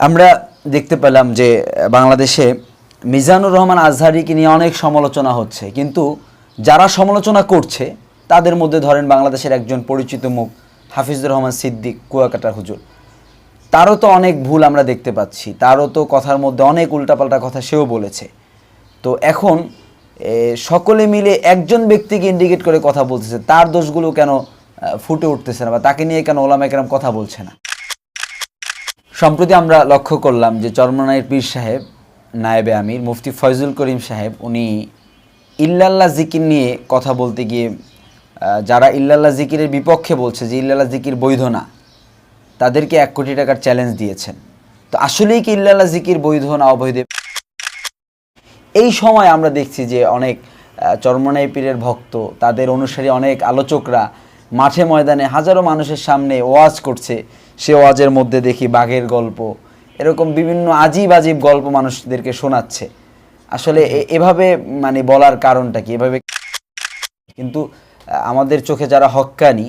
আমরা দেখতে পেলাম যে বাংলাদেশে মিজানুর রহমান আজহারিকে নিয়ে অনেক সমালোচনা হচ্ছে। কিন্তু যারা সমালোচনা করছে, তাদের মধ্যে ধরেন বাংলাদেশের একজন পরিচিত মুখ হাফিজুর রহমান সিদ্দিক, কুয়াকাটার হুজুর। তারও তো অনেক ভুল আমরা দেখতে পাচ্ছি। তারও তো কথার মধ্যে অনেক উল্টাপাল্টা কথা সেও বলেছে। তো এখন সকলে মিলে একজন ব্যক্তিকে ইন্ডিকেট করে কথা বলতেছে, তার দোষগুলো কেন ফুটে উঠতেছে না বা তাকে নিয়ে কেন ওলামা একরাম কথা বলছে না? সম্প্রতি আমরা লক্ষ্য করলাম যে চরমনাইয়ের পীর সাহেব, নায়েবে আমির, মুফতি ফয়জুল করিম সাহেব, উনি ইল্লাল্লাহ জিকির নিয়ে কথা বলতে গিয়ে যারা ইল্লাল্লাহ জিকিরের বিপক্ষে বলছে যে ইল্লাল্লাহ জিকির বৈধ না, তাদেরকে এক কোটি টাকার চ্যালেঞ্জ দিয়েছেন। তো আসলেই কি ইল্লাল্লাহ জিকির বৈধ না অবৈধ? এই সময় আমরা দেখছি যে অনেক চরমনাই পীরের ভক্ত, তাদের অনুসারী অনেক আলোচকরা মাঠে ময়দানে হাজারো মানুষের সামনে ওয়াজ করছে। সে ওয়াজের মধ্যে দেখি বাঘের গল্প। এরকম বিভিন্ন আজীব আজীব গল্প মানুষদেরকে শোনাচ্ছে। আসলে এভাবে মানে বলার কারণটা কি? এভাবে কিন্তু আমাদের চোখে যারা হক্কানি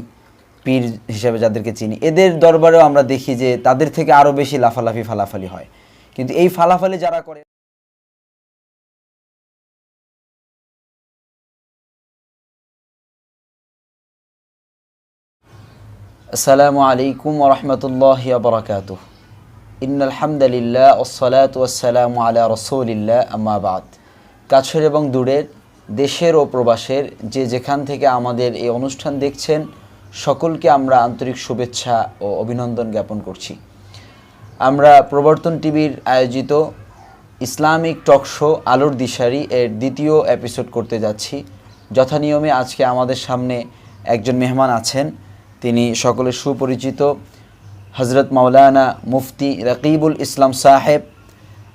পীর হিসাবে যাদেরকে চিনি, এদের দরবারেও আমরা দেখি যে তাদের থেকে আরও বেশি লাফালাফি, ফালাফালি হয়। কিন্তু এই ফালাফালি যারা করে আসসালামু আলাইকুম ওরহমতুল্লাহ বরকাত ইন আলহামদুলিল্লাহ ওসলাত ওসালাম আলা রসৌলিল্লাহ আম্মাবাদ কাছের এবং দূরের, দেশের ও প্রবাসের, যে যেখান থেকে আমাদের এই অনুষ্ঠান দেখছেন, সকলকে আমরা আন্তরিক শুভেচ্ছা ও অভিনন্দন জ্ঞাপন করছি। আমরা প্রবর্তন টিভির আয়োজিত ইসলামিক টক শো আলোর দিশারি এর দ্বিতীয় এপিসোড করতে যাচ্ছি। যথানিয়মে আজকে আমাদের সামনে একজন মেহমান আছেন। তিনি সকলের সুপরিচিত হজরত মাওলানা মুফতি রকিবুল ইসলাম সাহেব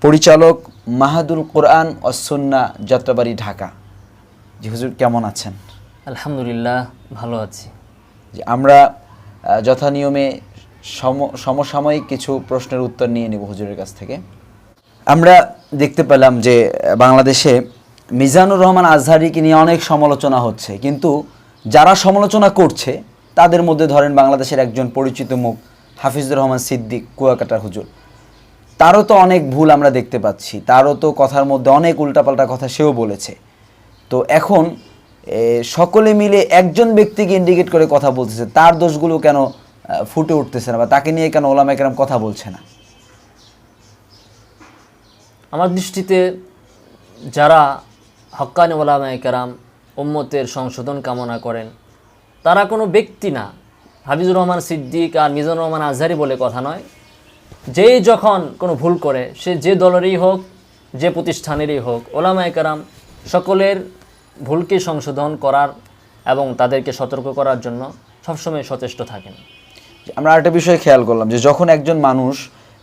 পরিচালক মাহাদুল কোরআন ও সুন্না যাত্রাবাড়ি ঢাকা। জি হুজুর কেমন আছেন? আলহামদুলিল্লাহ ভালো আছি। যে আমরা যথানিয়মে সম সমসাময়িক কিছু প্রশ্নের উত্তর নিয়ে নেব হুজুরের কাছ থেকে। আমরা দেখতে পেলাম যে বাংলাদেশে মিজানুর রহমান আজহারিকে নিয়ে অনেক সমালোচনা হচ্ছে কিন্তু যারা সমালোচনা করছে তাদের মধ্যে ধরেন বাংলাদেশের একজন পরিচিত মুখ, হাফিজুর রহমান সিদ্দিক, কুয়াকাটার হুজুর। তারও তো অনেক ভুল আমরা দেখতে পাচ্ছি, তারও তো কথার মধ্যে অনেক উল্টাপাল্টা কথা সেও বলেছে। তো এখন সকলে মিলে একজন ব্যক্তিকে ইন্ডিকেট করে কথা বলতেছে, তার দোষগুলো কেন ফুটে উঠতেছে না বা তাকে নিয়ে কেন ওলামা একরাম কথা বলছে না? আমার দৃষ্টিতে যারা হক্কানি ওলামায় কেরাম, উম্মতের সংশোধন কামনা করেন তারা কোনো ব্যক্তি না। হাফিজুর রহমান সিদ্দিক আর মিজানুর রহমান আজহারি বলে কথা নয়। যেই যখন কোনো ভুল করে, সে যে দলেরই হোক, যে প্রতিষ্ঠানেরই হোক ওলামায় কেরাম সকলের ভুলকে সংশোধন করার এবং তাদেরকে সতর্ক করার জন্য সবসময় সচেষ্ট থাকেন। আমরা আরেকটা বিষয় খেয়াল করলাম যে যখন একজন মানুষ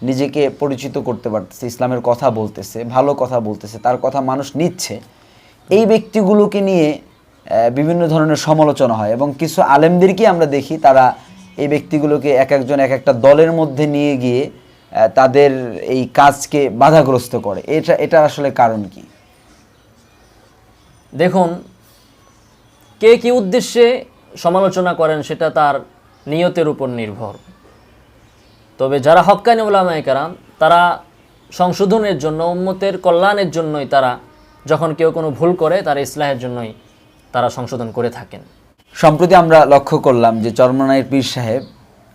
নিজেকে পরিচিত করতে পারতেছে, ইসলামের কথা বলতেছে, ভালো কথা বলতেছে, তার কথা মানুষ নিচ্ছে, এই ব্যক্তিগুলোকে নিয়ে বিভিন্ন ধরনের সমালোচনা হয় এবং কিছু আলেমদেরকে আমরা দেখি, তারা এই ব্যক্তিগুলোকে এক একজন এক একটা দলের মধ্যে নিয়ে গিয়ে তাদের এই কাজকে বাধাগ্রস্ত করে। এটা এটা আসলে কারণ কি? দেখুন, কে কি উদ্দেশ্যে সমালোচনা করেন সেটা তার নিয়তের উপর নির্ভর। তবে যারা হক্কানি ওলামায় কারাম, তারা সংশোধনের জন্য, উম্মতের কল্যাণের জন্যই তারা যখন কেউ কোনো ভুল করে, তারা ইসলাহের জন্যই তারা সংশোধন করে থাকেন। সম্প্রতি আমরা লক্ষ্য করলাম যে চরমনাইয়ের পীর সাহেব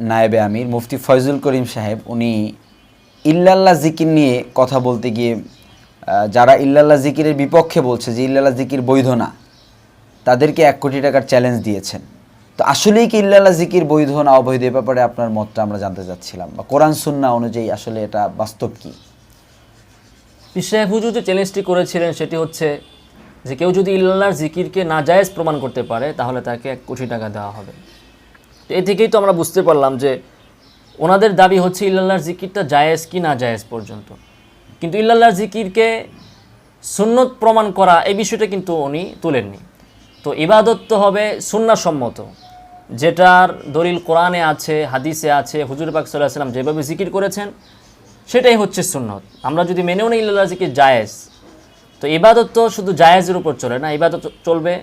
নায়েবে আমির মুফতি ফয়জুল করিম সাহেব উনি ইল্লাল্লাহ জিকির নিয়ে কথা বলতে গিয়ে যারা ইল্লাল্লাহ জিকিরের বিপক্ষে বলছে যে ইল্লাল্লাহ জিকির বৈধ না তাদেরকে এক কোটি টাকার চ্যালেঞ্জ দিয়েছেন। তো আসলেই কি ইল্লাল্লাহ জিকির বৈধ না অবৈধ এ ব্যাপারে আপনার মতটা আমরা জানতে চাচ্ছিলাম? বা কোরআন সুন্না অনুযায়ী আসলে এটা বাস্তব কি? পীর সাহেব হুজুর যে চ্যালেঞ্জটি করেছিলেন সেটি হচ্ছে যে কেউ যদি ইল্লাহর জিকিরকে না নাজায়েজ প্রমাণ করতে পারে, তাহলে তাকে এক কোটি টাকা দেওয়া হবে। তো এ থেকেই তো আমরা বুঝতে পারলাম যে ওনাদের দাবি হচ্ছে ইল্লাহর জিকিরটা জায়েজ কি না জায়েজ পর্যন্ত। কিন্তু ইল্লাহর জিকিরকে সুন্নত প্রমাণ করা এই বিষয়টা কিন্তু উনি তুলেননি। তো ইবাদত তো হবে সুন্নাসম্মত, যেটার দলিল কোরআনে আছে, হাদিসে আছে, হুজুর পাক সাল্লাহ সাল্লাম যেভাবে জিকির করেছেন, সেটাই হচ্ছে সুন্নত। আমরা যদি মেনেও নিই ইল্লাহ জিকির জায়েজ তো ইবাদত তো শুধু জায়েজের উপর চলে না, ইবাদত চলবে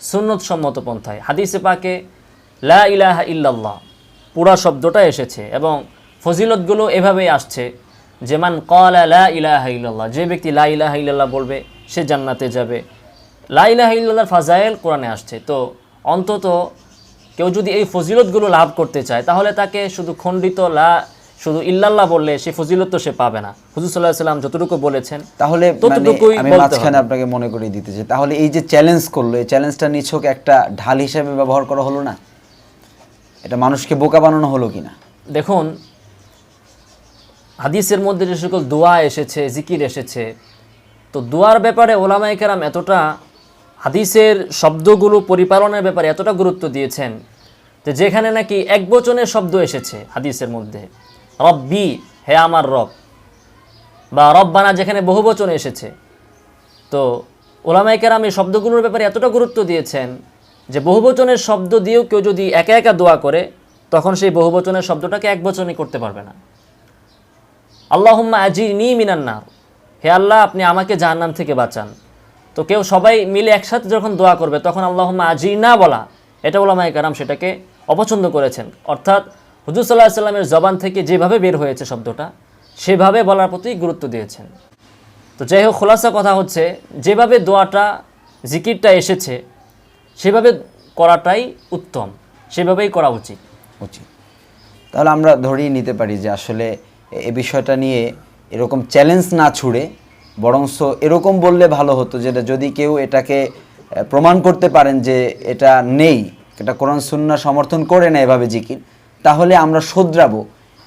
সুন্নত সম্মত পন্থায়। হাদিসে পাকে, লা ইলাহা ইল্লাল্লাহ পুরা শব্দটা এসেছে এবং ফজিলতগুলো এভাবেই আসছে যে, মান ক্বালা লা ইলাহা ইল্লাল্লাহ যে ব্যক্তি লা ইলাহা ইল্লাল্লাহ বলবে, সে জান্নাতে যাবে। লা ইলাহা ইল্লাল্লাহর ফাজাইল কোরআনে আসছে। তো অন্তত কেউ যদি এই ফজিলতগুলো লাভ করতে চায়, তাহলে তাকে শুধু খণ্ডিত লা শুধু ইল্লাল্লাহ বললে সে ফজিলত তো সে পাবে না। হুজুর সাল্লাহ সাল্লাম যতটুকু বলেছেন তাহলে মানে ততটুকুই আমি মাঝখানে আপনাকে মনে করিয়ে দিতে চাই। তাহলে এই যে চ্যালেঞ্জ করল এই চ্যালেঞ্জটা নিছক একটা ঢাল হিসেবে ব্যবহার করা হলো না? এটা মানুষকে বোকা বানানো হলো কিনা? দেখুন হাদিসের মধ্যে যে সকল দোয়া এসেছে জিকির এসেছে তো দোয়ার ব্যাপারে ওলামাই কেরাম এতটা হাদিসের শব্দগুলো পরিপালনের ব্যাপারে এতটা গুরুত্ব দিয়েছেন যে যেখানে নাকি এক বচনের শব্দ এসেছে হাদিসের মধ্যে। রব্বি, হে আমার রব। বা রব্বানা যেখানে বহু বচনে এসেছে। তো ওলামাই কেরাম এই শব্দগুলোর ব্যাপারে এতটা গুরুত্ব দিয়েছেন যে বহুবচনের শব্দ দিয়েও কেউ যদি একা একা দোয়া করে, তখন সেই বহুবচনের শব্দটাকে এক বচনে করতে পারবে না। আল্লাহুম্মা আজি নি মিনান্নার হে আল্লাহ, আপনি আমাকে জাহান্নাম থেকে বাঁচান। তো কেউ সবাই মিলে একসাথে যখন দোয়া করবে, তখন আল্লাহুম্মা আজি না বলা, এটা ওলামাই কারাম সেটাকে অপছন্দ করেছেন। অর্থাৎ হুজুর সাল্লাহ সাল্লামের জবান থেকে যেভাবে বের হয়েছে শব্দটা, সেভাবে বলার প্রতি গুরুত্ব দিয়েছেন। তো যাই হোক, খোলাসা কথা হচ্ছে, যেভাবে দোয়াটা, জিকিরটা এসেছে, সেভাবে করাটাই উত্তম, সেভাবেই করা উচিত। উচিত। তাহলে আমরা ধরেই নিতে পারি যে আসলে এ- বিষয়টা নিয়ে এরকম চ্যালেঞ্জ না ছুড়ে, বরংস এরকম বললে ভালো হতো যেটা যদি কেউ এটাকে প্রমাণ করতে পারেন যে এটা নেই, এটা কোরআন সুন্না সমর্থন করে না এভাবে জিকির তাহলে আমরা শোধরাবো।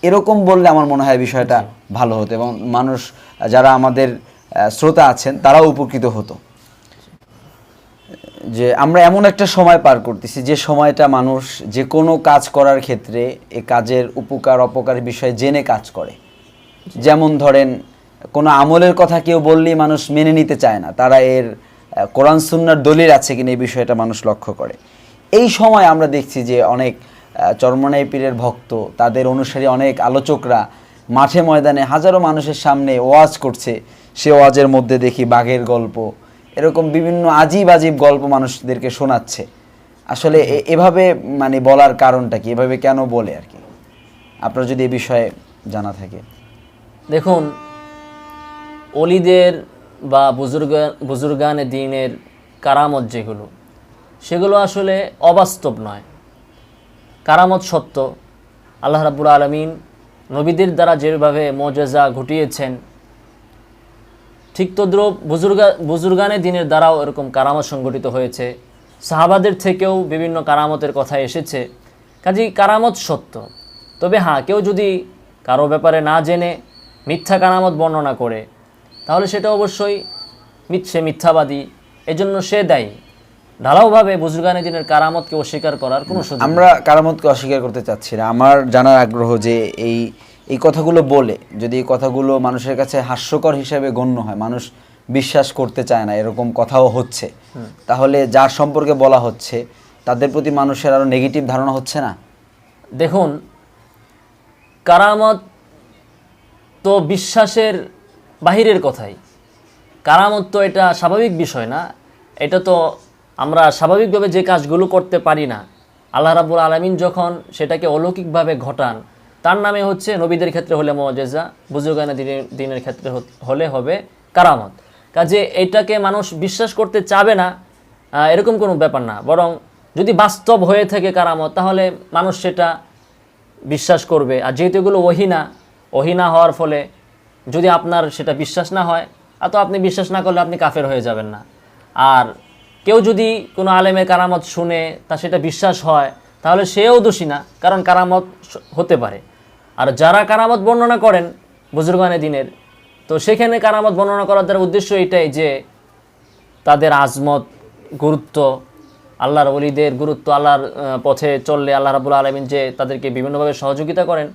এরকম বললে আমার মনে হয় বিষয়টা ভালো হতো এবং মানুষ যারা আমাদের শ্রোতা আছেন তারাও উপকৃত হতো। যে আমরা এমন একটা সময় পার করতেছি যে সময়টা মানুষ যে কোনো কাজ করার ক্ষেত্রে এ কাজের উপকার অপকার বিষয়ে জেনে কাজ করে। যেমন ধরেন কোনো আমলের কথা কেউ বললেই মানুষ মেনে নিতে চায় না। তারা এর কোরআন সুন্নার দলিল আছে কিনা এই বিষয়টা মানুষ লক্ষ্য করে। এই সময় আমরা দেখছি যে অনেক চরমনাই পীরের ভক্ত, তাদের অনুসারী অনেক আলোচকরা মাঠে ময়দানে হাজারো মানুষের সামনে ওয়াজ করছে। সে ওয়াজের মধ্যে দেখি বাঘের গল্প, এরকম বিভিন্ন আজীব আজীব গল্প মানুষদেরকে শোনাচ্ছে। আসলে এভাবে মানে বলার কারণটা কি? এভাবে কেন বলে আর কি? আপনার যদি এ বিষয়ে জানা থাকে। দেখুন, অলিদের বা বুজুর্গ, বুজুর্গানে দিনের কারামত যেগুলো, সেগুলো আসলে অবাস্তব নয়। কারামত সত্য। আল্লাহ রাব্বুল আলমিন নবীদের দ্বারা যেভাবে মজেজা ঘটিয়েছেন, ঠিক তদ্রুপ বুজুর্গা, বুজুর্গানে দিনের দ্বারাও এরকম কারামত সংগঠিত হয়েছে। সাহাবাদের থেকেও বিভিন্ন কারামতের কথা এসেছে। কাজেই কারামত সত্য। তবে হ্যাঁ কেউ যদি কারও ব্যাপারে না জেনে মিথ্যা কারামত বর্ণনা করে, তাহলে সেটা অবশ্যই সে মিথ্যাবাদী। এজন্য সে দায়ী। ঢালাওভাবে বুজুর্গানে দিনের কারামতকে অস্বীকার করার কোনো সুযোগ আমরা কারামতকে অস্বীকার করতে চাচ্ছি না। আমার জানার আগ্রহ যে এই এই কথাগুলো বলে যদি এই কথাগুলো মানুষের কাছে হাস্যকর হিসেবে গণ্য হয় মানুষ বিশ্বাস করতে চায় না এরকম কথাও হচ্ছে তাহলে যার সম্পর্কে বলা হচ্ছে তাদের প্রতি মানুষের আরও নেগেটিভ ধারণা হচ্ছে না? দেখুন কারামত তো বিশ্বাসের বাহিরের কথাই। কারামত তো এটা স্বাভাবিক বিষয় না এটা তো আমরা স্বাভাবিকভাবে যে কাজগুলো করতে পারি না, আল্লাহ রাবুল আলমিন যখন সেটাকে অলৌকিকভাবে ঘটান, তার নামে হচ্ছে নবীদের ক্ষেত্রে হলে মজেজা বুজুগানা দিনের দিনের ক্ষেত্রে হলে হবে কারামত। কাজে এটাকে মানুষ বিশ্বাস করতে চাবে না এরকম কোনো ব্যাপার না। বরং যদি বাস্তব হয়ে থাকে কারামত, তাহলে মানুষ সেটা বিশ্বাস করবে। আর যেহেতু এগুলো ওহিনা ওহিনা হওয়ার ফলে যদি আপনার সেটা বিশ্বাস না হয় তো আপনি বিশ্বাস না করলে আপনি কাফের হয়ে যাবেন না। আর কেউ যদি কোনো আলেমের কারামত শুনে তা সেটা বিশ্বাস হয়, তাহলে সেও দোষী না, কারণ কারামত হতে পারে। আর যারা কারামত বর্ণনা করেন বুজুর্গানে দিনের, তো সেখানে কারামত বর্ণনা করার দ্বারা উদ্দেশ্য এটাই যে তাদের আজমত, গুরুত্ব, আল্লাহর অলিদের গুরুত্ব, আল্লাহর পথে চললে আল্লাহ রাবুল আলমিন যে তাদেরকে বিভিন্নভাবে সহযোগিতা করেন,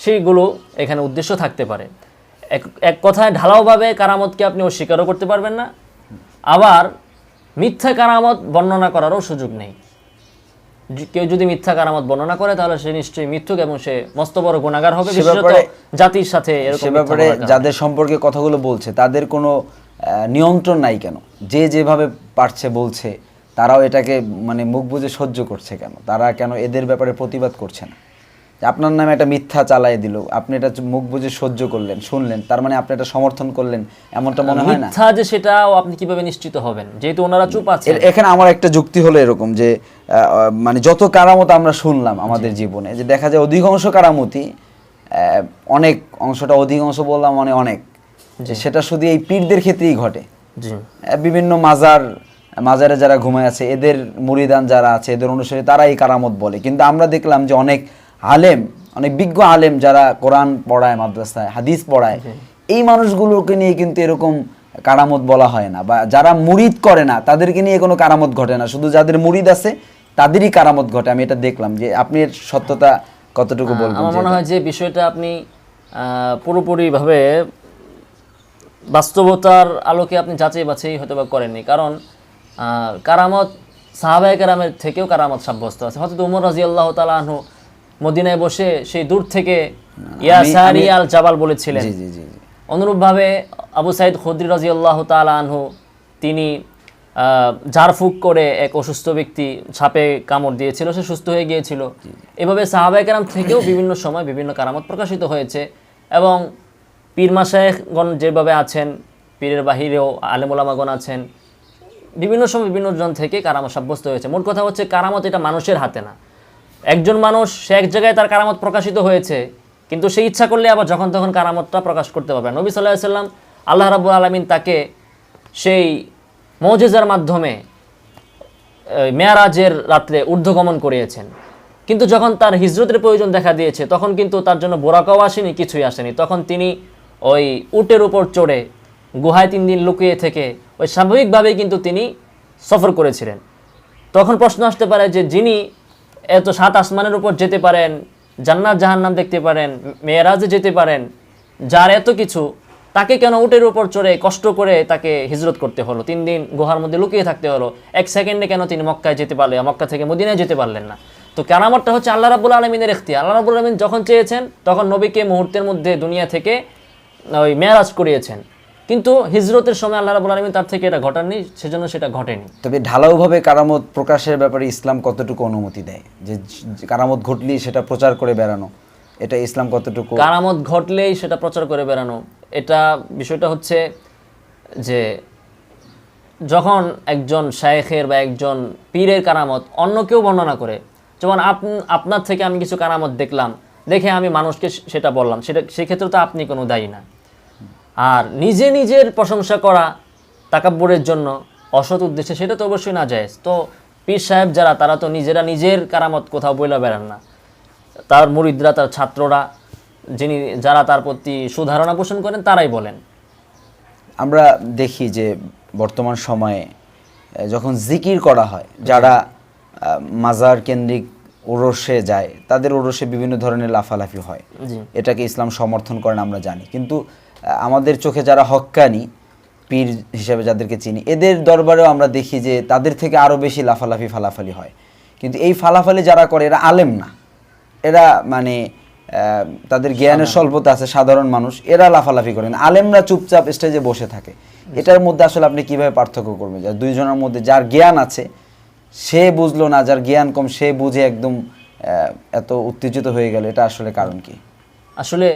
সেইগুলো এখানে উদ্দেশ্য থাকতে পারে। এক এক কথায় ঢালাওভাবে কারামতকে আপনি অস্বীকারও করতে পারবেন না। আবার মিথ্যা কারামত বর্ণনা করারও সুযোগ নেই। কেউ যদি মিথ্যা কারামত বর্ণনা করে তাহলে সে নিশ্চয়ই মিথ্যুক এবং সে মস্ত বড় গুণাগার হবে। বিশেষত জাতির সাথে এরকম ব্যাপারে যাদের সম্পর্কে কথাগুলো বলছে তাদের কোনো নিয়ন্ত্রণ নাই কেন? যে যেভাবে পারছে বলছে তারাও এটাকে মানে মুখ বুজে সহ্য করছে কেন? তারা কেন এদের ব্যাপারে প্রতিবাদ করছে না? আপনার নামে একটা মিথ্যা চালাই দিল আপনি এটা মুখ বুঝে সহ্য করলেন শুনলেন তার মানে আপনি এটা সমর্থন করলেন এমনটা মনে হয় না? মিথ্যা যে সেটাও আপনি কীভাবে নিশ্চিত হবেন? যেহেতু ওনারা চুপ আছে এখানে আমার একটা যুক্তি হলো এরকম যে মানে যত কারামত আমরা শুনলাম আমাদের জীবনে যে দেখা যায় অধিকাংশ কারামতি অনেক অংশটা অধিকাংশ বললাম মানে অনেক যে সেটা শুধু এই পীরদের ক্ষেত্রেই ঘটে। বিভিন্ন মাজার মাজারে যারা ঘুমায় আছে এদের মুরিদান যারা আছে এদের অনুসারে তারা এই কারামত বলে। কিন্তু আমরা দেখলাম যে অনেক আলেম অনেক বিজ্ঞ আলেম যারা কোরআন পড়ায় মাদ্রাসায় হাদিস পড়ায় এই মানুষগুলোকে নিয়ে কিন্তু এরকম কারামত বলা হয় না বা যারা মুরিদ করে না তাদেরকে নিয়ে কোনো কারামত ঘটে না। শুধু যাদের মুরিদ আছে তাদেরই কারামত ঘটে। আমি এটা দেখলাম যে আপনি এর সত্যতা কতটুকু বলবেন আমার মনে হয় যে বিষয়টা আপনি পুরোপুরিভাবে বাস্তবতার আলোকে আপনি যাচাই বাছাই হয়তো বা করেননি। কারণ কারামত সাহাবাই কারামের থেকেও কারামত সাব্যস্ত আছে। হয়তো উমর রাজি আল্লাহ তালাহু মদিনায় বসে সেই দূর থেকে ইয়া আমি- আল জাবাল বলেছিলেন। অনুরূপভাবে আবু সাইদ খুদ্রি রাজি আল্লাহ আনহু তিনি ঝাড়ফুঁক করে এক অসুস্থ ব্যক্তি ছাপে কামড় দিয়েছিল সে সুস্থ হয়ে গিয়েছিল। এভাবে সাহাবাই কারাম থেকেও বিভিন্ন সময় বিভিন্ন কারামত প্রকাশিত হয়েছে এবং পীর মাসায়গণ যেভাবে আছেন পীরের বাহিরেও আলেমুলামাগণ আছেন বিভিন্ন সময় বিভিন্ন জন থেকে কারামত সাব্যস্ত হয়েছে। মোট কথা হচ্ছে কারামত এটা মানুষের হাতে না। একজন মানুষ, সে এক জায়গায় তার কারামত প্রকাশিত হয়েছে, কিন্তু সে ইচ্ছা করলে আবার যখন তখন কারামতটা প্রকাশ করতে পারবে। নবী সাল্লাহ সাল্লাম আল্লাহ রাবুল আলমিন তাকে সেই মৌজেজার মাধ্যমে মেয়ারাজের রাত্রে ঊর্ধ্বগমন করিয়েছেন। কিন্তু যখন তার হিজরতের প্রয়োজন দেখা দিয়েছে, তখন কিন্তু তার জন্য বোরাকাও আসেনি, কিছুই আসেনি। তখন তিনি ওই উটের উপর চড়ে গুহায় তিন দিন লুকিয়ে থেকে ওই স্বাভাবিকভাবেই কিন্তু তিনি সফর করেছিলেন। তখন প্রশ্ন আসতে পারে যে, যিনি এত সাত আসমানের উপর যেতে পারেন, জান্নাত জাহান্নাম দেখতে পারেন, মেয়েরাজে যেতে পারেন, যার এত কিছু, তাকে কেন উটের উপর চড়ে কষ্ট করে তাকে হিজরত করতে হলো? তিন দিন গুহার মধ্যে লুকিয়ে থাকতে হলো। এক সেকেন্ডে কেন তিনি মক্কায় যেতে পারলেন? মক্কা থেকে মদিনায় যেতে পারলেন না। তো কেরামতটা হচ্ছে আল্লাহ রাবুল আলমিনের এখতি আল্লাহ রাবুল আলমিন যখন চেয়েছেন, তখন নবীকে মুহূর্তের মধ্যে দুনিয়া থেকে ওই মেয়ারাজ করিয়েছেন। কিন্তু হিজরতের সময় আল্লাহ রাবুল আলমিন তার থেকে এটা ঘটাননি সেজন্য সেটা ঘটেনি। তবে ঢালাওভাবে কারামত প্রকাশের ব্যাপারে ইসলাম কতটুকু অনুমতি দেয়? যে কারামত ঘটলেই সেটা প্রচার করে বেড়ানো এটা ইসলাম কতটুকু কারামত ঘটলেই সেটা প্রচার করে বেড়ানো এটা বিষয়টা হচ্ছে যে যখন একজন শায়েখের বা একজন পীরের কারামত অন্য কেউ বর্ণনা করে যেমন আপ- আপনার থেকে আমি কিছু কারামত দেখলাম দেখে আমি মানুষকে সেটা বললাম সেটা সেক্ষেত্রে তো আপনি কোনো দায়ী না। আর নিজে নিজের প্রশংসা করা তাকাব্বরের জন্য অসৎ উদ্দেশ্যে সেটা তো অবশ্যই না যায় তো পীর সাহেব যারা তারা তো নিজেরা নিজের কারামত কোথাও বইলা বেড়ান না। তার মুরিদরা তার ছাত্ররা যিনি যারা তার প্রতি সুধারণা পোষণ করেন তারাই বলেন। আমরা দেখি যে বর্তমান সময়ে যখন জিকির করা হয় যারা মাজার কেন্দ্রিক ওরসে যায় তাদের ওরসে বিভিন্ন ধরনের লাফালাফি হয়। এটাকে ইসলাম সমর্থন করেন আমরা জানি। কিন্তু আমাদের চোখে যারা হক্কানি পীর হিসেবে যাদেরকে চিনি এদের দরবারেও আমরা দেখি যে তাদের থেকে আরও বেশি লাফালাফি ফালাফালি হয়। কিন্তু এই ফালাফালি যারা করে এরা আলেম না। এরা মানে তাদের জ্ঞানের স্বল্পতা আছে সাধারণ মানুষ এরা লাফালাফি করেন আলেমরা চুপচাপ স্টেজে বসে থাকে। এটার মধ্যে আসলে আপনি কীভাবে পার্থক্য করবেন? যার দুইজনের মধ্যে যার জ্ঞান আছে সে বুঝলো না যার জ্ঞান কম সে বুঝে একদম এত উত্তেজিত হয়ে গেল এটা আসলে কারণ কি? আসলে